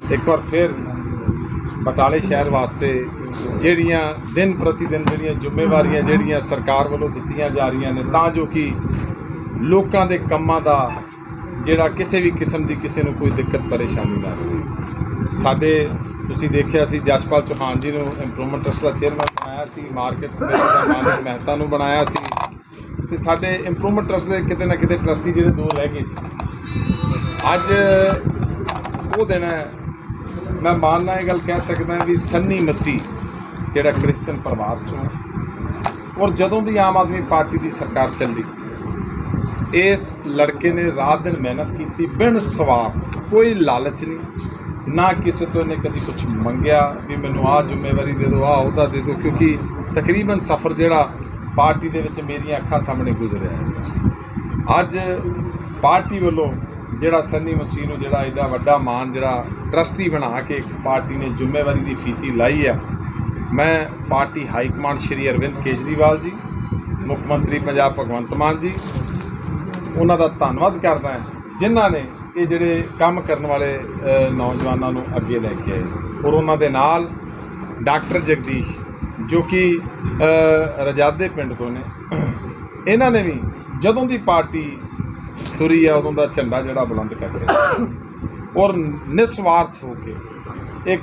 ਇੱਕ ਵਾਰ ਫਿਰ ਬਟਾਲੇ ਸ਼ਹਿਰ ਵਾਸਤੇ ਜਿਹੜੀਆਂ ਦਿਨ ਪ੍ਰਤੀ ਦਿਨ ਜਿਹੜੀਆਂ ਜ਼ਿੰਮੇਵਾਰੀਆਂ ਜਿਹੜੀਆਂ ਸਰਕਾਰ ਵੱਲੋਂ ਦਿੱਤੀਆਂ ਜਾ ਰਹੀਆਂ ਨੇ, ਤਾਂ ਜੋ ਕਿ ਲੋਕਾਂ ਦੇ ਕੰਮਾਂ ਦਾ ਜਿਹੜਾ ਕਿਸੇ ਵੀ ਕਿਸਮ ਦੀ ਕਿਸੇ ਨੂੰ ਕੋਈ ਦਿੱਕਤ, ਪਰੇਸ਼ਾਨੀ ਨਾ ਆਵੇ ਸਾਡੇ, ਤੁਸੀਂ ਦੇਖਿਆ ਸੀ ਜਸਪਾਲ ਚੌਹਾਨ ਜੀ ਨੂੰ ਇੰਪਰੂਵਮੈਂਟ ਟਰਸਟ ਦਾ ਚੇਅਰਮੈਨ ਬਣਾਇਆ ਸੀ ਮਾਰਕੀਟ ਕਮੇਟੀ ਦਾ ਮਾਨਕ ਮਹਿਤਾ ਨੂੰ ਬਣਾਇਆ ਸੀ। ਤੇ ਸਾਡੇ ਇੰਪਰੂਵਮੈਂਟ ਟਰਸਟ ਦੇ ਕਿਤੇ ਨਾ ਕਿਤੇ ਟਰਸਟੀ ਜਿਹੜੇ ਦੋ ਰਹਿ ਗਏ ਸੀ। ਅੱਜ ਉਹ ਦਿਨ ਹੈ ਮੈਂ ਮਾਨਨਾ ਇਹ ਗੱਲ ਕਹਿ ਸਕਦਾ ਵੀ ਸੰਨੀ ਮਸੀਹ, ਜਿਹੜਾ ਕ੍ਰਿਸਚੀਅਨ ਪਰਿਵਾਰ ਚੋਂ ਔਰ ਜਦੋਂ ਦੀ ਆਮ ਆਦਮੀ ਪਾਰਟੀ ਦੀ ਸਰਕਾਰ ਚੱਲੀ ਇਸ ਲੜਕੇ ਨੇ ਰਾਤ ਦਿਨ ਮਿਹਨਤ ਕੀਤੀ, ਬਿਨ ਸਵਾਰਥ ਕੋਈ ਲਾਲਚ ਨਹੀਂ, ਨਾ ਕਿਸੇ ਤੋਂ ਇਹਨੇ ਕਦੀ ਕੁਝ ਮੰਗਿਆ ਵੀ ਮੈਨੂੰ ਆਹ ਜ਼ਿੰਮੇਵਾਰੀ ਦੇ ਦਿਓ, ਆਹ ਉਹਦਾ ਦੇ ਦਿਓ, ਕਿਉਂਕਿ ਤਕਰੀਬਨ ਸਫ਼ਰ ਜਿਹੜਾ ਪਾਰਟੀ ਦੇ ਵਿੱਚ ਮੇਰੀਆਂ ਅੱਖਾਂ ਸਾਹਮਣੇ ਗੁਜ਼ਰਿਆ ਅੱਜ ਪਾਰਟੀ ਵੱਲੋਂ ਜਿਹੜਾ ਸੰਨੀ ਮਸੀਹ ਨੂੰ ਜਿਹੜਾ ਐਡਾ ਵੱਡਾ ਮਾਨ ਜਿਹੜਾ ਟਰਸਟੀ ਬਣਾ ਕੇ ਪਾਰਟੀ ਨੇ ਜ਼ਿੰਮੇਵਾਰੀ ਦੀ ਫੀਤੀ ਲਾਈ ਹੈ ਮੈਂ party high command Shri Arvind Kejriwal ji, ਮੁੱਖ ਮੰਤਰੀ ਪੰਜਾਬ ਭਗਵੰਤ ਮਾਨ ਜੀ, ਉਹਨਾਂ ਦਾ ਧੰਨਵਾਦ ਕਰਦਾ ਹਾਂ, ਜਿਨ੍ਹਾਂ ਨੇ ਇਹ ਜਿਹੜੇ ਕੰਮ ਕਰਨ ਵਾਲੇ ਨੌਜਵਾਨਾਂ ਨੂੰ ਅੱਗੇ ਲੈ ਕੇ ਆਏ। ਔਰ ਉਹਨਾਂ ਦੇ ਨਾਲ ਡਾਕਟਰ ਜਗਦੀਸ਼, ਜੋ ਕਿ ਰਜਾਦੇ ਪਿੰਡ ਤੋਂ ਨੇ, ਇਹਨਾਂ ਨੇ ਵੀ ਜਦੋਂ ਦੀ ਪਾਰਟੀ ਤੁਰੀ ਆ, ਉਦੋਂ ਦਾ ਝੰਡਾ ਜਿਹੜਾ ਬੁਲੰਦ ਕਰ ਕਰਦੇ ਔਰ ਨਿਸਵਾਰਥ ਹੋ ਕੇ ਇੱਕ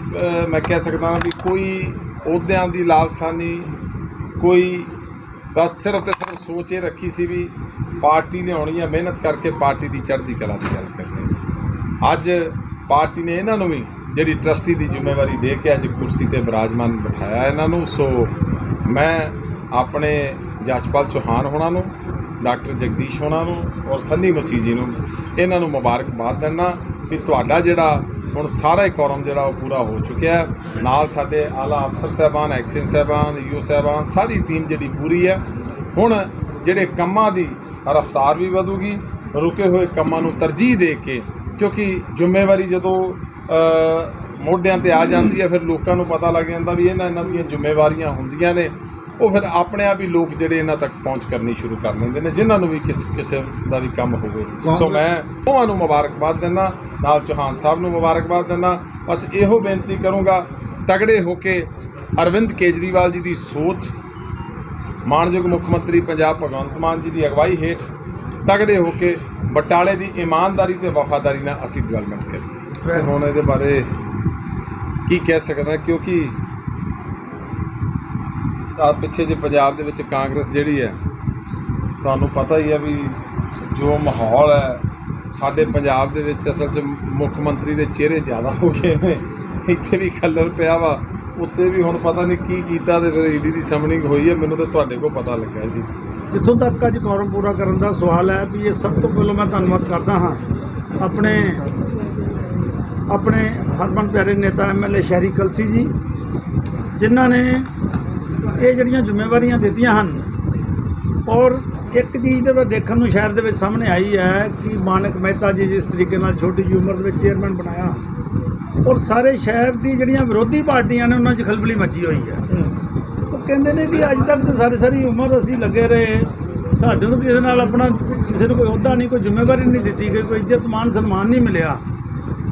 ਮੈਂ ਕਹਿ ਸਕਦਾ ਵੀ ਕੋਈ ਅਹੁਦਿਆਂ ਦੀ ਲਾਲਸਾ ਨਹੀਂ ਕੋਈ ਬਸ ਸਿਰਫ ਤੇ ਸਿਰਫ ਸੋਚ ਇਹ ਰੱਖੀ ਸੀ ਵੀ ਪਾਰਟੀ ਲਿਆਉਣੀ ਹੈ, ਮਿਹਨਤ ਕਰਕੇ ਪਾਰਟੀ ਦੀ ਚੜ੍ਹਦੀ ਕਲਾ ਦੀ ਗੱਲ ਕਰਨੀ ਅੱਜ ਪਾਰਟੀ ਨੇ ਇਹਨਾਂ ਨੂੰ ਵੀ ਜਿਹੜੀ ਟਰਸਟੀ ਦੀ ਜ਼ਿੰਮੇਵਾਰੀ ਦੇ ਕੇ ਅੱਜ ਕੁਰਸੀ ਤੇ ਬਿਰਾਜਮਾਨ ਬਿਠਾਇਆ ਇਹਨਾਂ ਨੂੰ। ਸੋ ਮੈਂ ਆਪਣੇ ਜਸਪਾਲ ਚੌਹਾਨ ਹੋਣਾ ਨੂੰ, ਡਾਕਟਰ ਜਗਦੀਸ਼ ਹੋਣਾ ਨੂੰ ਔਰ ਸੰਨੀ ਮਸੀਹ ਜੀ ਨੂੰ ਇਹਨਾਂ ਨੂੰ ਮੁਬਾਰਕਬਾਦ ਦਿੰਦਾ। ਵੀ ਤੁਹਾਡਾ ਜਿਹੜਾ ਹੁਣ ਸਾਰਾ ਹੀ ਕੋਰਮ ਜਿਹੜਾ ਉਹ ਪੂਰਾ ਹੋ ਚੁੱਕਿਆ ਨਾਲ ਸਾਡੇ ਆਲਾ ਅਫਸਰ ਸਾਹਿਬਾਨ, ਐਕਸ਼ਨ ਸਾਹਿਬਾਨ ਯੂ ਸਾਹਿਬਾਨ, ਸਾਰੀ ਟੀਮ ਜਿਹੜੀ ਪੂਰੀ ਹੈ। ਹੁਣ ਜਿਹੜੇ ਕੰਮਾਂ ਦੀ ਰਫ਼ਤਾਰ ਵੀ ਵਧੂਗੀ, ਰੁਕੇ ਹੋਏ ਕੰਮਾਂ ਨੂੰ ਤਰਜੀਹ ਦੇ ਕੇ, ਕਿਉਂਕਿ ਜ਼ਿੰਮੇਵਾਰੀ ਜਦੋਂ ਮੋਢਿਆਂ ਤੇ ਆ ਜਾਂਦੀ ਹੈ, ਫਿਰ ਲੋਕਾਂ ਨੂੰ ਪਤਾ ਲੱਗ ਜਾਂਦਾ ਵੀ ਇਹਨਾਂ ਇਹਨਾਂ ਦੀਆਂ ਜ਼ਿੰਮੇਵਾਰੀਆਂ ਹੁੰਦੀਆਂ ਨੇ। ਉਹ ਫਿਰ ਆਪਣੇ ਆਪ ਹੀ ਲੋਕ ਜਿਹੜੇ ਇਹਨਾਂ ਤੱਕ ਪਹੁੰਚ ਕਰਨੀ ਸ਼ੁਰੂ ਕਰ ਲੈਂਦੇ ਨੇ ਜਿਨ੍ਹਾਂ ਨੂੰ ਵੀ ਕਿਸ ਕਿਸੇ ਦਾ ਵੀ ਕੰਮ ਹੋਵੇ। ਸੋ ਮੈਂ ਦੋਵਾਂ ਨੂੰ ਮੁਬਾਰਕਬਾਦ ਦਿੰਦਾ ਨਾਲ ਚੌਹਾਨ ਸਾਹਿਬ ਨੂੰ ਮੁਬਾਰਕਬਾਦ ਦਿੰਦਾ। ਬਸ ਇਹੋ ਬੇਨਤੀ ਕਰੂੰਗਾ ਤਗੜੇ ਹੋ ਕੇ ਅਰਵਿੰਦ ਕੇਜਰੀਵਾਲ ਜੀ ਦੀ ਸੋਚ ਮਾਨਯੋਗ ਮੁੱਖ ਮੰਤਰੀ ਪੰਜਾਬ ਭਗਵੰਤ ਮਾਨ ਜੀ ਦੀ ਅਗਵਾਈ ਹੇਠ ਤਗੜੇ ਹੋ ਕੇ ਬਟਾਲੇ ਦੀ ਇਮਾਨਦਾਰੀ ਤੇ ਵਫਾਦਾਰੀ ਨਾਲ ਅਸੀਂ ਡਿਵੈਲਪਮੈਂਟ ਕਰੀਏ। ਤੇ ਹੁਣ ਇਹਦੇ ਬਾਰੇ ਕੀ ਕਹਿ ਸਕਦਾ ਕਿਉਂਕਿ ਆ ਪਿੱਛੇ ਜੇ ਪੰਜਾਬ ਦੇ ਵਿੱਚ ਕਾਂਗਰਸ ਜਿਹੜੀ ਹੈ, ਤੁਹਾਨੂੰ ਪਤਾ ਹੀ ਹੈ ਵੀ ਜੋ ਮਾਹੌਲ ਹੈ, ਸਾਡੇ ਪੰਜਾਬ ਦੇ ਵਿੱਚ ਅਸਲ 'ਚ ਮੁੱਖ ਮੰਤਰੀ ਦੇ ਚਿਹਰੇ ਜ਼ਿਆਦਾ ਹੋ ਗਏ ਨੇ। ਇੱਥੇ ਵੀ ਖੱਲਰ ਪਿਆ ਵਾ, ਉੱਤੇ ਵੀ ਹੁਣ ਪਤਾ ਨਹੀਂ ਕੀ ਕੀਤਾ ਤੇ ਫਿਰ ਈਡੀ ਦੀ ਸਮਨਿੰਗ ਹੋਈ ਹੈ, ਮੈਨੂੰ ਤਾਂ ਤੁਹਾਡੇ ਕੋਲ ਪਤਾ ਲੱਗਿਆ ਸੀ। ਜਿੱਥੋਂ ਤੱਕ ਅੱਜ ਕੌਰਮ ਪੂਰਾ ਕਰਨ ਦਾ ਸਵਾਲ ਹੈ ਵੀ ਇਹ ਸਭ ਤੋਂ ਪਹਿਲਾਂ ਮੈਂ ਧੰਨਵਾਦ ਕਰਦਾ ਹਾਂ ਆਪਣੇ ਆਪਣੇ ਹਰਮਨ ਪਿਆਰੇ ਨੇਤਾ ਐਮਐਲਏ ਸ਼ਹਿਰੀ ਕਲਸੀ ਜੀ, ਜਿਨ੍ਹਾਂ ਨੇ ਇਹ ਜਿਹੜੀਆਂ ਜ਼ਿੰਮੇਵਾਰੀਆਂ ਦਿੱਤੀਆਂ ਹਨ, ਔਰ ਇੱਕ ਚੀਜ਼ ਦੇ ਵਿੱਚ ਦੇਖਣ ਨੂੰ ਸ਼ਹਿਰ ਦੇ ਵਿੱਚ ਸਾਹਮਣੇ ਆਈ ਹੈ ਕਿ ਮਾਨਕ ਮਹਿਤਾ ਜੀ ਜਿਸ ਤਰੀਕੇ ਨਾਲ ਛੋਟੀ ਜਿਹੀ ਉਮਰ ਦੇ ਵਿੱਚ ਚੇਅਰਮੈਨ ਬਣਾਇਆ, ਔਰ ਸਾਰੇ ਸ਼ਹਿਰ ਦੀ ਜਿਹੜੀਆਂ ਵਿਰੋਧੀ ਪਾਰਟੀਆਂ ਨੇ ਉਹਨਾਂ 'ਚ ਖਲਬਲੀ ਮੱਚੀ ਹੋਈ ਹੈ। ਉਹ ਕਹਿੰਦੇ ਨੇ ਕਿ ਅੱਜ ਤੱਕ ਤਾਂ ਸਾਰੀ ਸਾਰੀ ਉਮਰ ਅਸੀਂ ਲੱਗੇ ਰਹੇ, ਸਾਡੇ ਨੂੰ ਕਿਸੇ ਨਾਲ ਆਪਣਾ ਕਿਸੇ ਨੂੰ ਕੋਈ ਅਹੁਦਾ ਨਹੀਂ, ਕੋਈ ਜ਼ਿੰਮੇਵਾਰੀ ਨਹੀਂ ਦਿੱਤੀ ਗਈ, ਕੋਈ ਇੱਜ਼ਤ, ਮਾਨ, ਸਨਮਾਨ ਨਹੀਂ ਮਿਲਿਆ।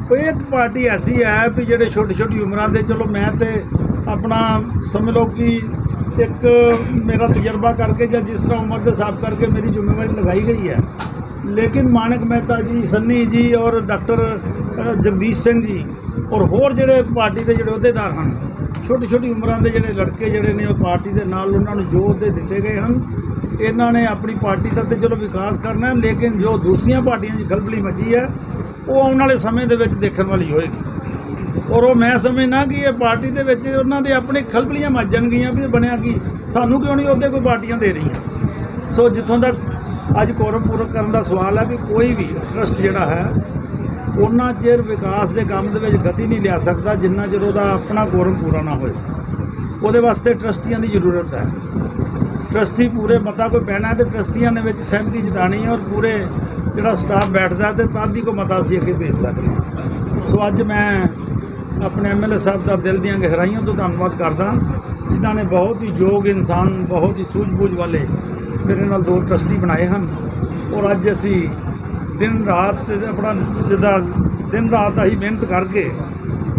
ਕੋਈ ਇੱਕ ਪਾਰਟੀ ਐਸੀ ਹੈ ਵੀ ਜਿਹੜੇ ਛੋਟੀ ਛੋਟੀ ਉਮਰਾਂ ਦੇ, ਚਲੋ ਮੈਂ ਤੇ ਆਪਣਾ ਸਮਝ ਲਓ ਕਿ ਇੱਕ ਮੇਰਾ ਤਜਰਬਾ ਕਰਕੇ ਜਾਂ ਜਿਸ ਤਰ੍ਹਾਂ ਉਮਰ ਦੇ ਹਿਸਾਬ ਕਰਕੇ ਮੇਰੀ ਜ਼ਿੰਮੇਵਾਰੀ ਲਗਾਈ ਗਈ ਹੈ। ਲੇਕਿਨ ਮਾਨਕ ਮਹਿਤਾ ਜੀ, ਸੰਨੀ ਜੀ ਔਰ ਡਾਕਟਰ ਜਗਦੀਸ਼ ਸਿੰਘ ਜੀ ਔਰ ਹੋਰ ਜਿਹੜੇ ਪਾਰਟੀ ਦੇ ਜਿਹੜੇ ਅਹੁਦੇਦਾਰ ਹਨ ਛੋਟੀ ਛੋਟੀ ਉਮਰਾਂ ਦੇ ਜਿਹੜੇ ਲੜਕੇ ਜਿਹੜੇ ਨੇ ਉਹ ਪਾਰਟੀ ਦੇ ਨਾਲ ਉਹਨਾਂ ਨੂੰ ਜੋ ਅਹੁਦੇ ਦਿੱਤੇ ਗਏ ਹਨ। ਇਹਨਾਂ ਨੇ ਆਪਣੀ ਪਾਰਟੀ ਦਾ ਤੇ ਚਲੋ ਵਿਕਾਸ ਕਰਨਾ ਲੇਕਿਨ ਜੋ ਦੂਸਰੀਆਂ ਪਾਰਟੀਆਂ 'ਚ ਖਲਬਲੀ ਮਚੀ ਹੈ, ਉਹ ਆਉਣ ਵਾਲੇ ਸਮੇਂ ਦੇ ਵਿੱਚ ਦੇਖਣ ਵਾਲੀ ਹੋਏਗੀ। ਔਰ ਉਹ ਮੈਂ ਸਮਝਣਾ ਕਿ ਇਹ ਪਾਰਟੀ ਦੇ ਵਿੱਚ ਉਹਨਾਂ ਦੇ ਆਪਣੇ ਖਲਬਲੀਆਂ ਮੱਚ ਜਾਣਗੀਆਂ ਵੀ ਬਣਿਆ ਕੀ। ਸਾਨੂੰ ਕਿਉਂ ਨਹੀਂ ਉਹਦੇ ਕੋਈ ਪਾਰਟੀਆਂ ਦੇ ਰਹੀਆਂ? ਸੋ ਜਿੱਥੋਂ ਤੱਕ ਅੱਜ ਕੋਰਮ ਪੂਰਾ ਕਰਨ ਦਾ ਸਵਾਲ ਹੈ ਵੀ ਕੋਈ ਵੀ ਟਰਸਟ ਜਿਹੜਾ ਹੈ, ਉਹਨਾਂ ਚਿਰ ਵਿਕਾਸ ਦੇ ਕੰਮ ਦੇ ਵਿੱਚ ਗਤੀ ਨਹੀਂ ਲਿਆ ਸਕਦਾ ਜਿੰਨਾ ਚਿਰ ਉਹਦਾ ਆਪਣਾ ਕੋਰਮ ਪੂਰਾ ਨਾ ਹੋਏ। ਉਹਦੇ ਵਾਸਤੇ ਟਰਸਟੀਆਂ ਦੀ ਜ਼ਰੂਰਤ ਹੈ। ਟਰਸਟੀ ਪੂਰੇ ਮਤਾ ਕੋਈ ਪੈਣਾ ਹੈ ਤੇ ਟਰਸਟੀਆਂ ਨੇ ਵਿੱਚ ਸਹਿਮਤੀ ਜਤਾਣੀ ਹੈ ਔਰ ਪੂਰੇ ਜਿਹੜਾ ਸਟਾਫ ਬੈਠਦਾ ਹੈ ਤੇ ਤਦ ਹੀ ਕੋ ਮਤਾ ਅਸੀਂ ਅੱਗੇ ਭੇਜ ਸਕਦੇ ਹਾਂ। ਸੋ ਅੱਜ ਮੈਂ ਆਪਣੇ ਐਮਐਲਏ ਸਾਹਿਬ ਦਾ ਦਿਲ ਦੀਆਂ ਗਹਿਰਾਈਆਂ ਤੋਂ ਧੰਨਵਾਦ ਕਰਦਾ ਜਿਨ੍ਹਾਂ ਨੇ ਬਹੁਤ ਹੀ ਯੋਗ ਇਨਸਾਨ, ਬਹੁਤ ਹੀ ਸੂਝ-ਬੂਝ ਵਾਲੇ ਮੇਰੇ ਨਾਲ ਦੋ ਟਰਸਟੀ ਬਣਾਏ ਹਨ। ਔਰ ਅੱਜ ਅਸੀਂ ਦਿਨ ਰਾਤ ਆਪਣਾ ਜਿੱਦਾਂ ਦਿਨ ਰਾਤ ਅਸੀਂ ਮਿਹਨਤ ਕਰਕੇ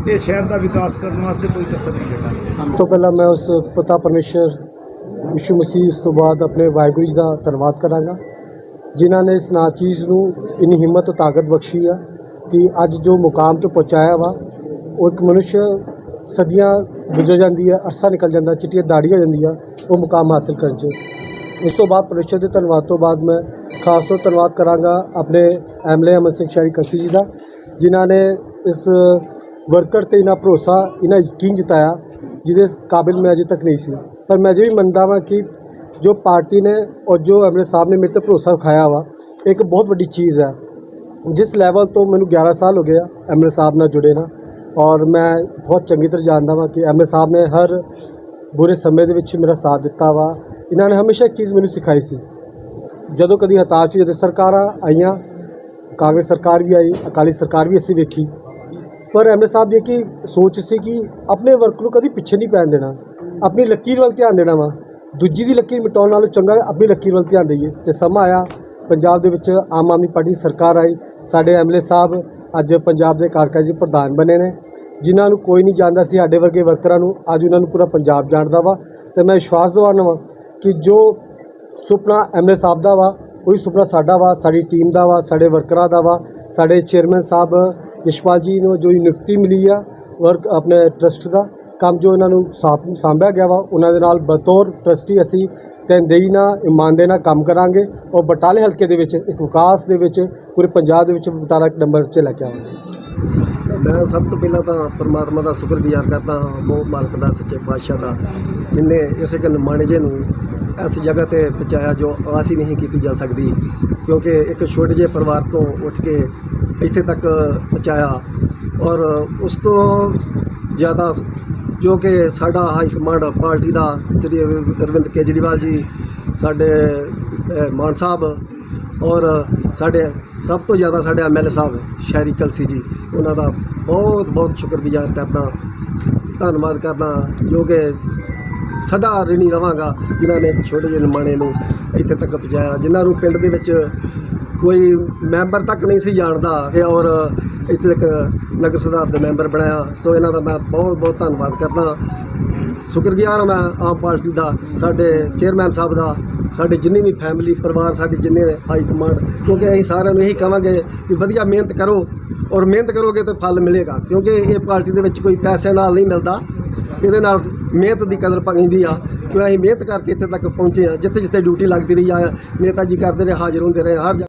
ਇਹ ਸ਼ਹਿਰ ਦਾ ਵਿਕਾਸ ਕਰਨ ਵਾਸਤੇ ਕੋਈ ਕਸਰ ਨਹੀਂ ਛੱਡਾਂਗੇ ਤੋਂ ਪਹਿਲਾਂ ਮੈਂ ਉਸ ਪਿਤਾ ਪਰਮੇਸ਼ਰ ਯਿਸੂ ਮਸੀਹ ਉਸ ਤੋਂ ਬਾਅਦ ਆਪਣੇ ਵਾਹਿਗੁਰੂ ਜੀ ਦਾ ਧੰਨਵਾਦ ਕਰਾਂਗਾ, ਜਿਨ੍ਹਾਂ ਨੇ ਇਸ ਨਾਚੀਜ਼ ਨੂੰ ਇੰਨੀ ਹਿੰਮਤ, ਤਾਕਤ ਬਖਸ਼ੀ ਆ ਕਿ ਅੱਜ ਜੋ ਮੁਕਾਮ ਤੇ ਪਹੁੰਚਾਇਆ ਵਾ ਉਹ ਇੱਕ ਮਨੁੱਖ ਸਦੀਆਂ ਗੁਜ਼ਰ ਜਾਂਦੀ ਹੈ ਅਰਸਾ ਨਿਕਲ ਜਾਂਦਾ, ਚਿੱਟੀਆਂ ਦਾੜੀਆਂ ਜਾਂਦੀਆਂ, ਉਹ ਮੁਕਾਮ ਹਾਸਿਲ ਕਰਨ 'ਚ। ਇਸ ਤੋਂ ਬਾਅਦ ਪਰਮੇਸ਼ਰ ਦੇ ਧੰਨਵਾਦ ਤੋਂ ਬਾਅਦ ਮੈਂ ਖਾਸ ਤੌਰ ਧੰਨਵਾਦ ਕਰਾਂਗਾ ਆਪਣੇ ਐਮਲੇ ਅਮਨ ਸਿੰਘ ਸ਼ਾਰੀ ਕਲਸੀ ਜੀ ਦਾ, ਜਿਨ੍ਹਾਂ ਨੇ ਇਸ ਵਰਕਰ ਤੇ ਇਹਨਾਂ ਭਰੋਸਾ ਇਹਨਾਂ ਯਕੀਨ ਜਤਾਇਆ, ਜਿਹਦੇ ਕਾਬਿਲ ਮੈਂ ਅਜੇ ਤੱਕ ਨਹੀਂ ਸੀ। ਪਰ ਮੈਂ ਅਜੇ ਵੀ ਮੰਨਦਾ ਵਾਂ ਕਿ ਜੋ ਪਾਰਟੀ ਨੇ ਔਰ ਜੋ ਐਮਲੇ ਸਾਹਿਬ ਨੇ ਮੇਰੇ ਤੇ ਭਰੋਸਾ ਵਿਖਾਇਆ ਵਾ, ਇਹ ਇੱਕ ਬਹੁਤ ਵੱਡੀ ਚੀਜ਼ ਹੈ। ਜਿਸ ਲੈਵਲ ਤੋਂ ਮੈਨੂੰ 11 ਸਾਲ ਹੋ ਗਿਆ ਐਮਐਲ ਸਾਹਿਬ ਨਾਲ ਜੁੜੇ ਨਾ ਔਰ ਮੈਂ ਬਹੁਤ ਚੰਗੀ ਤਰ੍ਹਾਂ ਜਾਣਦਾ ਵਾਂ ਕਿ ਐਮਐਲ ਸਾਹਿਬ ਨੇ ਹਰ ਬੁਰੇ ਸਮੇਂ ਦੇ ਵਿੱਚ ਮੇਰਾ ਸਾਥ ਦਿੱਤਾ ਵਾ। ਇਹਨਾਂ ਨੇ ਹਮੇਸ਼ਾ ਇੱਕ ਚੀਜ਼ ਮੈਨੂੰ ਸਿਖਾਈ ਸੀ। ਜਦੋਂ ਕਦੀ ਹਤਾਸ਼ ਹੋਈ ਜਦੋਂ ਸਰਕਾਰਾਂ ਆਈਆਂ, ਕਾਂਗਰਸ ਸਰਕਾਰ ਵੀ ਆਈ, ਅਕਾਲੀ ਸਰਕਾਰ ਵੀ ਅਸੀਂ ਵੇਖੀ। ਪਰ ਐਮਐਲ ਸਾਹਿਬ ਦੀ ਕੀ ਸੋਚ ਸੀ ਕਿ ਆਪਣੇ ਵਰਕ ਨੂੰ ਕਦੀ ਪਿੱਛੇ ਨਹੀਂ ਪੈਣ ਦੇਣਾ। ਆਪਣੀ ਲਕੀਰ ਵੱਲ ਧਿਆਨ ਦੇਣਾ ਵਾ। ਦੂਜੀ ਦੀ ਲਕੀਰ ਮਿਟਾਉਣ ਨਾਲੋਂ ਚੰਗਾ ਆਪਣੀ ਲਕੀਰ ਵੱਲ ਧਿਆਨ ਦੇਈਏ। ਤੇ ਸਮਾਂ ਆਇਆ ਪੰਜਾਬ ਦੇ ਵਿੱਚ ਆਮ ਆਦਮੀ ਪਾਰਟੀ ਸਰਕਾਰ ਆਈ। ਸਾਡੇ ਐਮਐਲਏ ਸਾਹਿਬ ਅੱਜ ਪੰਜਾਬ ਦੇ ਕਾਰਜਕਾਰੀ ਪ੍ਰਧਾਨ ਬਣੇ ਨੇ। ਜਿਨ੍ਹਾਂ ਨੂੰ ਕੋਈ ਨਹੀਂ ਜਾਣਦਾ ਸੀ, ਸਾਡੇ ਵਰਗੇ ਵਰਕਰਾਂ ਨੂੰ, ਅੱਜ ਉਹਨਾਂ ਨੂੰ ਪੂਰਾ ਪੰਜਾਬ ਜਾਣਦਾ ਵਾ। ਤੇ ਮੈਂ ਵਿਸ਼ਵਾਸ ਦਿਵਾਉਣਾ ਵਾ ਕਿ ਜੋ ਸੁਪਨਾ ਐਮਐਲਏ ਸਾਹਿਬ ਦਾ ਵਾ, ਉਹੀ ਸੁਪਨਾ ਸਾਡਾ ਵਾ, ਸਾਡੀ ਟੀਮ ਦਾ ਵਾ, ਸਾਡੇ ਵਰਕਰਾਂ ਦਾ ਵਾ, ਸਾਡੇ ਚੇਅਰਮੈਨ ਸਾਹਿਬ ਯਸ਼ਪਾਲ ਜੀ ਨੂੰ ਜੋ ਨਿਯੁਕਤੀ ਮਿਲੀ ਆ, ਵਰਕ ਆਪਣੇ ਟਰਸਟ ਦਾ ਕੰਮ ਜੋ ਇਹਨਾਂ ਨੂੰ ਸਾਂਭ- ਸਾਂਭਿਆ ਗਿਆ ਵਾ, ਉਹਨਾਂ ਦੇ ਨਾਲ ਬਤੌਰ ਟਰਸਟੀ ਅਸੀਂ ਤਨਦੇਹੀ ਨਾਲ ਇਮਾਨਦਾਰੀ ਨਾਲ ਕੰਮ ਕਰਾਂਗੇ। ਔਰ ਬਟਾਲੇ ਹਲਕੇ ਦੇ ਵਿੱਚ, ਇੱਕ ਵਿਕਾਸ ਦੇ ਵਿੱਚ, ਪੂਰੇ ਪੰਜਾਬ ਦੇ ਵਿੱਚ ਬਟਾਲਾ ਇੱਕ ਨੰਬਰ 'ਚ ਲੈ ਕੇ ਆਵਾਂਗੇ। ਮੈਂ ਸਭ ਤੋਂ ਪਹਿਲਾਂ ਤਾਂ ਪਰਮਾਤਮਾ ਦਾ ਸ਼ੁਕਰਗੁਜ਼ਾਰ ਕਰਦਾ ਹਾਂ ਮੋਹ ਮਾਲਕ ਦਾ, ਸੱਚੇ ਪਾਤਸ਼ਾਹ ਦਾ, ਜਿਨੇ ਇਸ ਇੱਕ ਨਿਮਾਣੇ ਜੇ ਨੂੰ ਇਸ ਜਗ੍ਹਾ ਤੇ ਪਹੁੰਚਾਇਆ ਜੋ ਆਸ ਹੀ ਨਹੀਂ ਕੀਤੀ ਜਾ ਸਕਦੀ, ਕਿਉਂਕਿ ਇੱਕ ਛੋਟੇ ਜਿਹੇ ਪਰਿਵਾਰ ਤੋਂ ਉੱਠ ਕੇ ਇੱਥੇ ਤੱਕ ਪਹੁੰਚਾਇਆ ਔਰ ਉਸ ਤੋਂ ਜ਼ਿਆਦਾ ਜੋ ਕਿ ਸਾਡਾ ਹਾਈ ਕਮਾਂਡ ਪਾਰਟੀ ਦਾ ਸ੍ਰੀ ਅਰਵਿੰਦ ਕੇਜਰੀਵਾਲ ਜੀ, ਸਾਡੇ ਮਾਨ ਸਾਹਿਬ ਔਰ ਸਾਡੇ ਸਭ ਤੋਂ ਜ਼ਿਆਦਾ ਸਾਡੇ ਐਮਐਲਏ ਸਾਹਿਬ ਸ਼ਹਿਰੀ ਕਲਸੀ ਜੀ, ਉਹਨਾਂ ਦਾ ਬਹੁਤ ਬਹੁਤ ਸ਼ੁਕਰਗੁਜ਼ਾਰ ਕਰਦਾ, ਧੰਨਵਾਦ ਕਰਦਾ, ਜੋ ਕਿ ਸਦਾ ਰਿਣੀ ਰਵਾਂਗਾ, ਜਿਨ੍ਹਾਂ ਨੇ ਇੱਕ ਛੋਟੇ ਜਿਹੇ ਨਿਮਾਣੇ ਨੂੰ ਇੱਥੇ ਤੱਕ ਪਹੁੰਚਾਇਆ, ਜਿਨ੍ਹਾਂ ਨੂੰ ਪਿੰਡ ਦੇ ਵਿੱਚ ਕੋਈ ਮੈਂਬਰ ਤੱਕ ਨਹੀਂ ਸੀ ਜਾਣਦਾ ਤੇ ਔਰ ਇੱਥੇ ਤੱਕ ਨਗਰ ਸੁਧਾਰ ਦੇ ਮੈਂਬਰ ਬਣਾਇਆ। ਸੋ ਇਹਨਾਂ ਦਾ ਮੈਂ ਬਹੁਤ ਬਹੁਤ ਧੰਨਵਾਦ ਕਰਦਾ। ਸ਼ੁਕਰਗੁਜ਼ਾਰ ਹਾਂ ਮੈਂ ਆਮ ਪਾਰਟੀ ਦਾ, ਸਾਡੇ ਚੇਅਰਮੈਨ ਸਾਹਿਬ ਦਾ, ਸਾਡੇ ਜਿੰਨੀ ਵੀ ਫੈਮਿਲੀ ਪਰਿਵਾਰ, ਸਾਡੇ ਜਿੰਨੇ ਹਾਈ ਕਮਾਂਡ ਕਿਉਂਕਿ ਅਸੀਂ ਸਾਰਿਆਂ ਨੂੰ ਇਹੀ ਕਹਾਂਗੇ ਕਿ ਵਧੀਆ ਮਿਹਨਤ ਕਰੋ ਔਰ ਮਿਹਨਤ ਕਰੋਗੇ ਤਾਂ ਫਲ ਮਿਲੇਗਾ। ਕਿਉਂਕਿ ਇਹ ਪਾਰਟੀ ਦੇ ਵਿੱਚ ਕੋਈ ਪੈਸੇ ਨਾਲ ਨਹੀਂ ਮਿਲਦਾ। ਇਹਦੇ ਨਾਲ ਮਿਹਨਤ ਦੀ ਕਦਰ ਪੈਂਦੀ ਆ। ਕਿਉਂ ਅਸੀਂ ਮਿਹਨਤ ਕਰਕੇ ਇੱਥੇ ਤੱਕ ਪਹੁੰਚੇ ਆ ਜਿੱਥੇ ਜਿੱਥੇ ਡਿਊਟੀ ਲੱਗਦੀ ਰਹੀ ਆ। ਨੇਤਾ ਜੀ ਕਰਦੇ ਰਹੇ, ਹਾਜ਼ਰ ਹੁੰਦੇ ਰਹੇ, ਹਰ ਜਗ੍ਹਾ